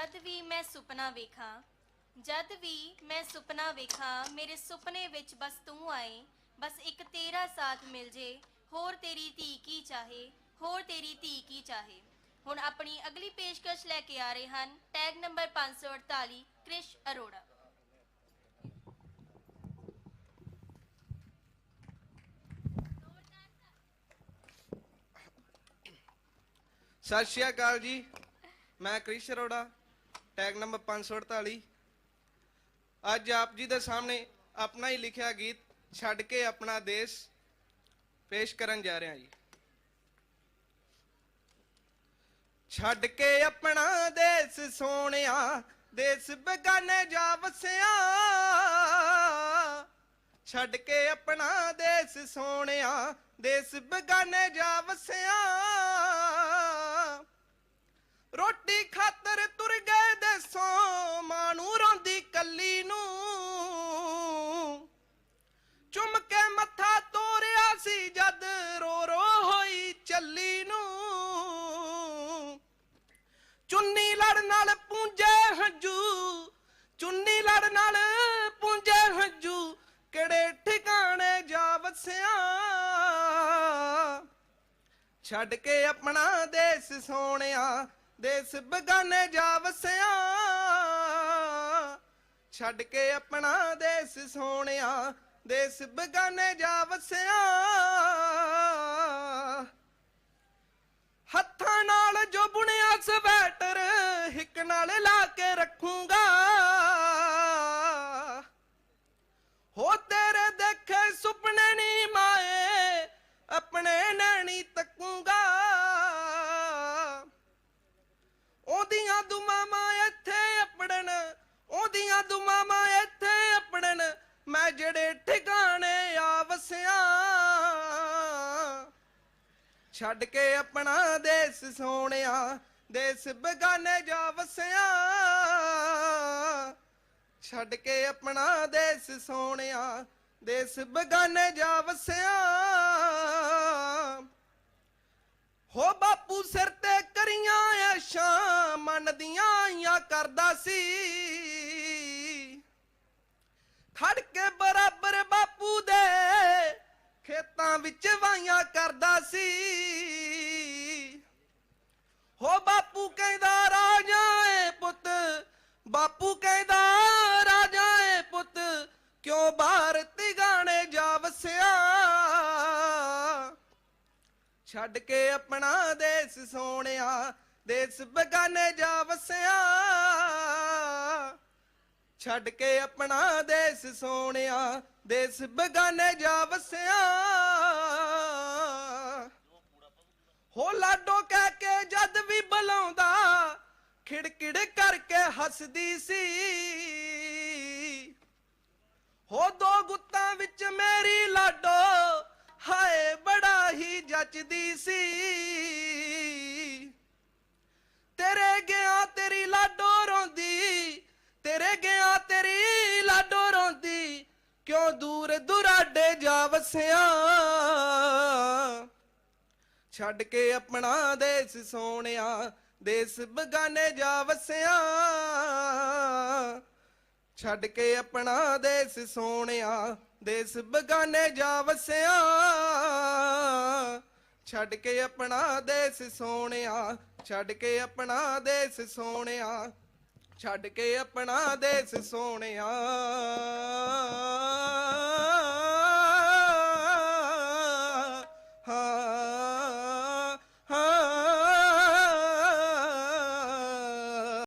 ਜਦ ਵੀ ਮੈਂ ਸੁਪਨਾ ਵੇਖਾਂ, ਜਦ ਵੀ ਮੈਂ ਸੁਪਨਾ ਵੇਖਾਂ, ਮੇਰੇ ਸੁਪਨੇ ਵਿੱਚ ਬਸ ਤੂੰ ਆਏ, ਬਸ ਇੱਕ ਤੇਰਾ ਸਾਥ ਮਿਲ ਜੇ, ਹੋਰ ਤੇਰੀ ਧੀ ਕੀ ਚਾਹੇ, ਹੋਰ ਤੇਰੀ ਧੀ ਕੀ ਚਾਹੇ। ਹੁਣ ਆਪਣੀ ਅਗਲੀ ਪੇਸ਼ਕਸ਼ ਲੈ ਕੇ ਆ ਰਹੇ ਹਨ ਟੈਗ ਨੰਬਰ 548 ਕ੍ਰਿਸ਼ ਅਰੋੜਾ। ਸਤਿ ਸ਼੍ਰੀ ਅਕਾਲ ਜੀ, ਮੈਂ ਕ੍ਰਿਸ਼ ਅਰੋੜਾ। ਟੈਗ ਨੰਬਰ 548 ਅੱਜ ਆਪ ਜੀ ਦੇ ਸਾਹਮਣੇ ਆਪਣਾ ਹੀ ਲਿਖਿਆ ਗੀਤ ਛੱਡ ਕੇ ਆਪਣਾ ਦੇਸ਼ ਪੇਸ਼ ਕਰਨ ਜਾ ਰਿਹਾ ਜੀ। ਛੱਡ ਕੇ ਆਪਣਾ ਦੇਸ਼ ਸੋਹਣਿਆ, ਦੇਸ਼ ਬਗਾਨੇ ਜਾ ਵਸਿਆ। ਛੱਡ ਕੇ ਆਪਣਾ ਦੇਸ਼ ਸੋਹਣਿਆ, ਦੇਸ਼ ਬਗਾਨੇ ਜਾ ਵਸਿਆ। ਰੋਟੀ ਖਾਤਰ ਸੋ ਗਏ ਮਾਂ ਨੂੰ ਰੋਂਦੀ ਕੱਲੀ ਨੂੰ। ਚੁੰਮ ਕੇ ਮੱਥਾ ਤੋਰਿਆ ਸੀ ਜਦ ਰੋ ਰੋ ਹੋਈ ਚੱਲੀ ਨੂੰ। ਚੁੰਨੀ ਲੜ ਨਾਲ ਪੂੰਜੇ ਹੰਝੂ, ਚੁੰਨੀ ਲੜ ਨਾਲ ਪੂੰਜੇ ਹੰਝੂ, ਕਿਹੜੇ ਠਿਕਾਣੇ ਜਾ ਵਸਿਆ। ਛੱਡ ਕੇ ਆਪਣਾ ਦੇਸ਼ ਸੋਹਣਿਆ ਦੇਸ਼ ਬਗਾਨੇ ਜਾ ਵਸਿਆ। ਛੱਡ ਕੇ ਆਪਣਾ ਦੇਸ਼ ਸੋਹਣਿਆ ਦੇਸ਼ ਬਗਾਨੇ ਜਾ ਵਸਿਆ। ਹੱਥਾਂ ਨਾਲ ਜੋ ਬੁਣਿਆ ਸਵੈਟਰ ਹਿੱਕ ਨਾਲ ਲਾ ਕੇ ਰੱਖੂੰਗਾ ਉਹਦੀਆਂ ਦੁਮਾਵਾਂ ਇੱਥੇ ਅਪੜਨ, ਉਹਦੀਆਂ ਦੁਮਾਵਾਂ ਇੱਥੇ ਅਪੜਨ। ਮੈਂ ਜਿਹੜੇ ਠਿਕਾਣੇ ਆ ਵਸਿਆ, ਛੱਡ ਕੇ ਆਪਣਾ ਦੇਸ਼ ਸੋਹਣਿਆ, ਦੇਸ਼ ਬਗਾਨੇ ਜਾ ਵਸਿਆ। ਛੱਡ ਕੇ ਆਪਣਾ ਦੇਸ਼ ਸੋਹਣਿਆ, ਦੇਸ਼ ਬਗਾਨੇ ਜਾ ਵਸਿਆ। ਕਰਦਾ ਸੀ। ਖੜ ਕੇ ਬਰਾਬਰ ਬਾਪੂ ਦੇ ਖੇਤਾਂ ਵਿੱਚ ਵਾਈਆਂ ਕਰਦਾ ਸੀ। ਹੋ ਬਾਪੂ ਕਹਿੰਦਾ, ਰਾਜਾ ਏ ਪੁੱਤ, ਬਾਪੂ ਕਹਿੰਦਾ, ਰਾਜਾ ਏ ਪੁੱਤ, ਕਿਉਂ ਬਾਹਰ ਤਿਗਾਣੇ ਜਾ ਵਸਿਆ? ਛੱਡ ਕੇ ਆਪਣਾ ਦੇਸ਼ ਸੋਹਣਿਆ ਦੇਸ਼ ਬਗਾਨੇ ਜਾ ਵਸਿਆ। ਛੱਡ ਕੇ ਆਪਣਾ ਦੇਸ਼ ਸੋਹਣਿਆ, ਦੇਸ਼ ਬਗਾਨੇ ਜਾ ਵਸਿਆ। ਹੋ ਲਾਡੋ ਕਹਿ ਕੇ ਜਦ ਵੀ ਬੁਲਾਉਂਦਾ ਖਿੜਖਿੜ ਕਰਕੇ ਹੱਸਦੀ ਸੀ। ਕਿਉਂ ਦੂਰ ਦੁਰਾਡੇ ਜਾ ਵਸਿਆ? ਛੱਡ ਕੇ ਆਪਣਾ ਦੇਸ਼ ਸੋਹਣਿਆ, ਦੇਸ਼ ਬਗਾਨੇ ਜਾ ਵਸਿਆ। ਛੱਡ ਕੇ ਆਪਣਾ ਦੇਸ਼ ਸੋਹਣਿਆ, ਦੇਸ਼ ਬਗਾਨੇ ਜਾ ਵਸਿਆ। ਛੱਡ ਕੇ ਆਪਣਾ ਦੇਸ਼ ਸੋਹਣਿਆ, ਛੱਡ ਕੇ ਆਪਣਾ ਦੇਸ਼ ਸੋਹਣਿਆ। ਛੱਡ ਕੇ ਆਪਣਾ ਦੇਸ਼ ਸੋਹਣਿਆ।